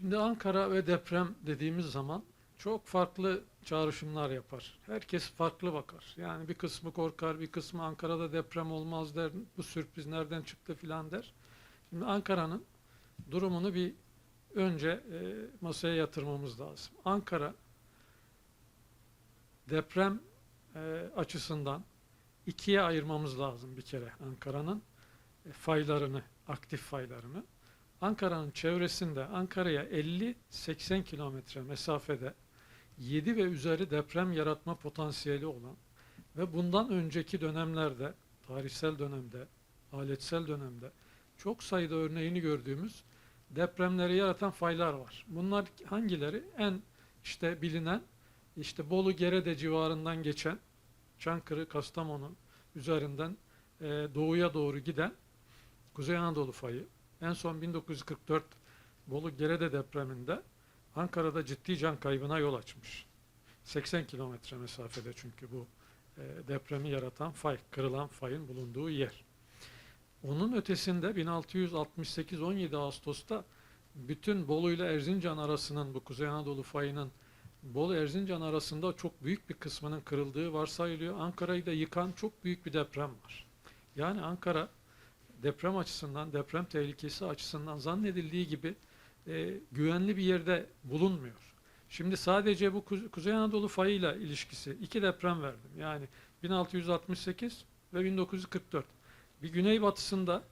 Şimdi Ankara ve deprem dediğimiz zaman çok farklı çağrışımlar yapar. Herkes farklı bakar. Yani bir kısmı korkar, bir kısmı Ankara'da deprem olmaz der, bu sürpriz nereden çıktı filan der. Şimdi Ankara'nın durumunu bir önce e, masaya yatırmamız lazım. Ankara deprem e, açısından ikiye ayırmamız lazım bir kere Ankara'nın e, faylarını, aktif faylarını. Ankara'nın çevresinde Ankara'ya 50-80 kilometre mesafede 7 ve üzeri deprem yaratma potansiyeli olan ve bundan önceki dönemlerde, tarihsel dönemde, aletsel dönemde çok sayıda örneğini gördüğümüz depremleri yaratan faylar var. Bunlar hangileri? En işte bilinen işte Bolu Gerede civarından geçen Çankırı Kastamonu üzerinden e, doğuya doğru giden Kuzey Anadolu fayı. En son 1944 Bolu Gerede depreminde Ankara'da ciddi can kaybına yol açmış. 80 kilometre mesafede çünkü bu e, depremi yaratan fay, kırılan fayın bulunduğu yer. Onun ötesinde 1668-17 Ağustos'ta bütün Bolu ile Erzincan arasının bu Kuzey Anadolu fayının Bolu Erzincan arasında çok büyük bir kısmının kırıldığı varsayılıyor. Ankara'yı da yıkan çok büyük bir deprem var. Yani Ankara deprem açısından, deprem tehlikesi açısından zannedildiği gibi e, güvenli bir yerde bulunmuyor. Şimdi sadece bu Kuze- Kuzey Anadolu fayıyla ilişkisi iki deprem verdim. Yani 1668 ve 1944. Bir güneybatısında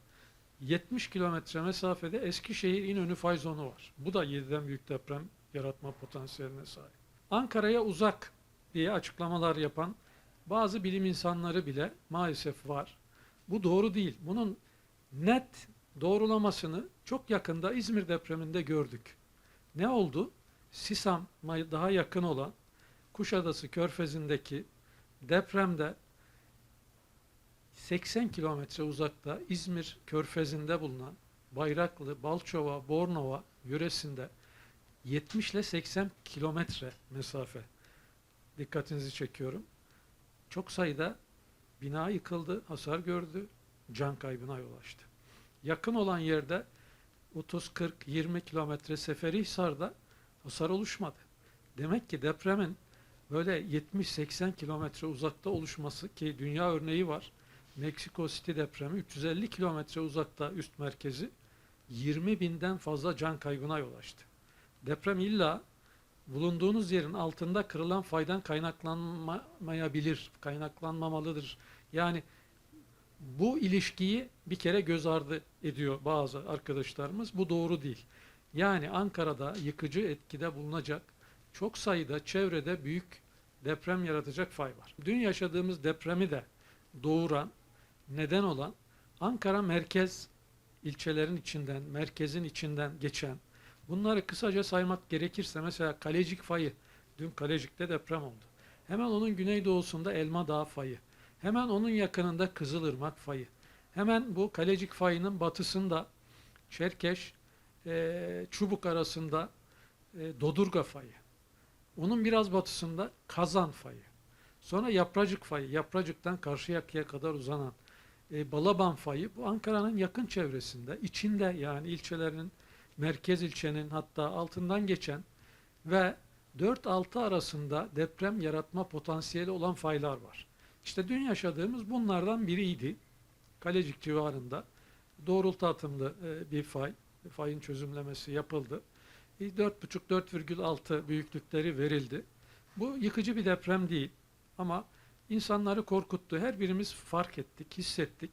70 kilometre mesafede Eskişehir İnönü fay zonu var. Bu da 7'den büyük deprem yaratma potansiyeline sahip. Ankara'ya uzak diye açıklamalar yapan bazı bilim insanları bile maalesef var. Bu doğru değil. Bunun net doğrulamasını çok yakında İzmir depreminde gördük. Ne oldu? Sisam'a daha yakın olan Kuşadası Körfezi'ndeki depremde 80 kilometre uzakta İzmir Körfezi'nde bulunan Bayraklı, Balçova, Bornova yöresinde 70 ile 80 kilometre mesafe dikkatinizi çekiyorum. Çok sayıda bina yıkıldı, hasar gördü, can kaybına yol açtı. Yakın olan yerde 30-40-20 kilometre Seferihisar'da hasar oluşmadı. Demek ki depremin böyle 70-80 kilometre uzakta oluşması ki dünya örneği var. Meksiko City depremi 350 kilometre uzakta üst merkezi 20 binden fazla can kaybına yol açtı. Deprem illa bulunduğunuz yerin altında kırılan faydan kaynaklanmayabilir, kaynaklanmamalıdır. Yani bu ilişkiyi bir kere göz ardı ediyor bazı arkadaşlarımız. Bu doğru değil. Yani Ankara'da yıkıcı etkide bulunacak çok sayıda çevrede büyük deprem yaratacak fay var. Dün yaşadığımız depremi de doğuran, neden olan Ankara merkez ilçelerin içinden, merkezin içinden geçen bunları kısaca saymak gerekirse mesela Kalecik fayı, dün Kalecik'te deprem oldu. Hemen onun güneydoğusunda Elma Dağı fayı, hemen onun yakınında Kızılırmak fayı, hemen bu Kalecik fayının batısında Çerkeş, eee, Çubuk arasında eee, Dodurga fayı, onun biraz batısında Kazan fayı, sonra Yapracık fayı, Yapracık'tan Karşıyaka'ya kadar uzanan e, Balaban fayı. Bu Ankara'nın yakın çevresinde, içinde yani ilçelerinin, merkez ilçenin hatta altından geçen ve 4-6 arasında deprem yaratma potansiyeli olan faylar var. İşte dün yaşadığımız bunlardan biriydi. Kalecik civarında doğrultu atımlı e, bir fay, fayın çözümlemesi yapıldı. E, 4,5-4,6 büyüklükleri verildi. Bu yıkıcı bir deprem değil ama insanları korkuttu. Her birimiz fark ettik, hissettik.